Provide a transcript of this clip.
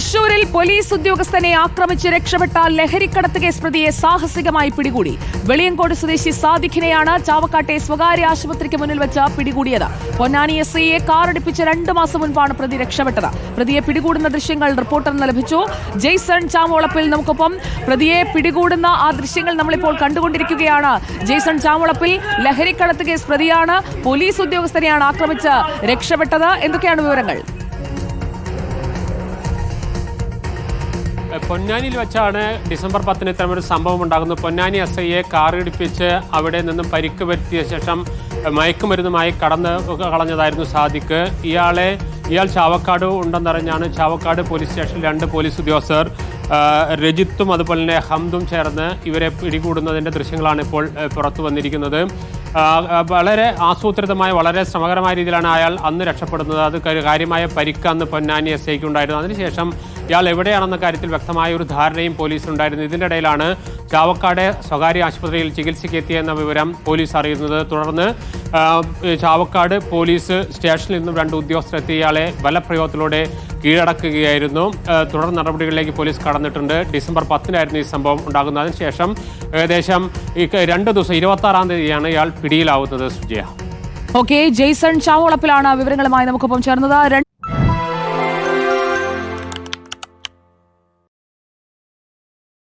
തൃശൂരിൽ പോലീസ് ഉദ്യോഗസ്ഥനെ ആക്രമിച്ച് രക്ഷപ്പെട്ട ലഹരിക്കടത്ത് കേസ് പ്രതിയെ സാഹസികമായി പിടികൂടി. വെളിയങ്കോട് സ്വദേശി സാദിഖിനെയാണ് ചാവക്കാട്ടെ സ്വകാര്യ ആശുപത്രിക്ക് മുന്നിൽ വെച്ച് പിടികൂടിയത്. പൊന്നാനി എസ് ഐയെ കാറടിപ്പിച്ച് രണ്ടു മാസം മുൻപാണ് പ്രതി രക്ഷപ്പെട്ടത്. പ്രതിയെ പിടികൂടുന്ന ദൃശ്യങ്ങൾ റിപ്പോർട്ടറിന് ലഭിച്ചു. ജെയ്സൺ ചാമോളപ്പിൽ നമുക്കൊപ്പം പ്രതിയെ പിടികൂടുന്ന ആ ദൃശ്യങ്ങൾ നമ്മളിപ്പോൾ കണ്ടുകൊണ്ടിരിക്കുകയാണ്. ജെയ്സൺ ചാമോളപ്പിൽ ലഹരിക്കടത്ത് കേസ് പ്രതിയാണ്. പോലീസ് ഉദ്യോഗസ്ഥനെയാണ് ആക്രമിച്ച് രക്ഷപ്പെട്ടത്. എന്തൊക്കെയാണ് വിവരങ്ങൾ? പൊന്നാനിയിൽ വെച്ചാണ് ഡിസംബർ പത്തിന് ഇത്തരമൊരു സംഭവം ഉണ്ടാകുന്നത്. പൊന്നാനി എസ് ഐയെ കാറിടിപ്പിച്ച് അവിടെ നിന്നും പരിക്ക് പറ്റിയ ശേഷം മയക്കുമരുന്നുമായി കടന്ന് കളഞ്ഞതായിരുന്നു സാദിഖ്. ഇയാളെ ഇയാൾ ചാവക്കാട് ഉണ്ടെന്നറിഞ്ഞാണ് ചാവക്കാട് പോലീസ് സ്റ്റേഷനിൽ രണ്ട് പോലീസ് ഉദ്യോഗസ്ഥർ രജിത്തും അതുപോലെ തന്നെ ഹംദും ചേർന്ന് ഇവരെ പിടികൂടുന്നതിന്റെ ദൃശ്യങ്ങളാണ് ഇപ്പോൾ പുറത്തു വന്നിരിക്കുന്നത്. വളരെ ആസൂത്രിതമായ വളരെ ശ്രമകരമായ രീതിയിലാണ് അയാൾ അന്ന് രക്ഷപ്പെടുന്നത്. അത് കാര്യ- കാര്യമായ പരിക്ക് അന്ന് പൊന്നാനി എസ് ഐക്ക് ഉണ്ടായിരുന്നു. അതിനുശേഷം ഇയാൾ എവിടെയാണെന്ന കാര്യത്തിൽ വ്യക്തമായ ഒരു ധാരണയും പോലീസിനുണ്ടായിരുന്നു. ഇതിന്റെ ഇടയിലാണ് ചാവക്കാട് സ്വകാര്യ ആശുപത്രിയിൽ ചികിത്സയ്ക്ക് എത്തിയെന്ന വിവരം പോലീസ് അറിയുന്നത്. തുടർന്ന് ചാവക്കാട് പോലീസ് സ്റ്റേഷനിൽ നിന്നും രണ്ട് ഉദ്യോഗസ്ഥരെത്തി. ഇയാളെ ബലപ്രയോഗത്തിലൂടെ കീഴടക്കുകയായിരുന്നു. തുടർ നടപടികളിലേക്ക് പോലീസ് കടന്നിട്ടുണ്ട്. ഡിസംബർ പത്തിനായിരുന്നു ഈ സംഭവം ഉണ്ടാകുന്നത്. ശേഷം ഏകദേശം ഈ രണ്ട് ദിവസം ഇരുപത്തി ആറാം തീയതിയാണ് ഇയാൾ പിടിയിലാവുന്നത് സുജയ. ഓക്കെ ജെയ്സൺ ചാവോളപ്പിലാണ് വിവരങ്ങളുമായി നമുക്കൊപ്പം ചേർന്നത്.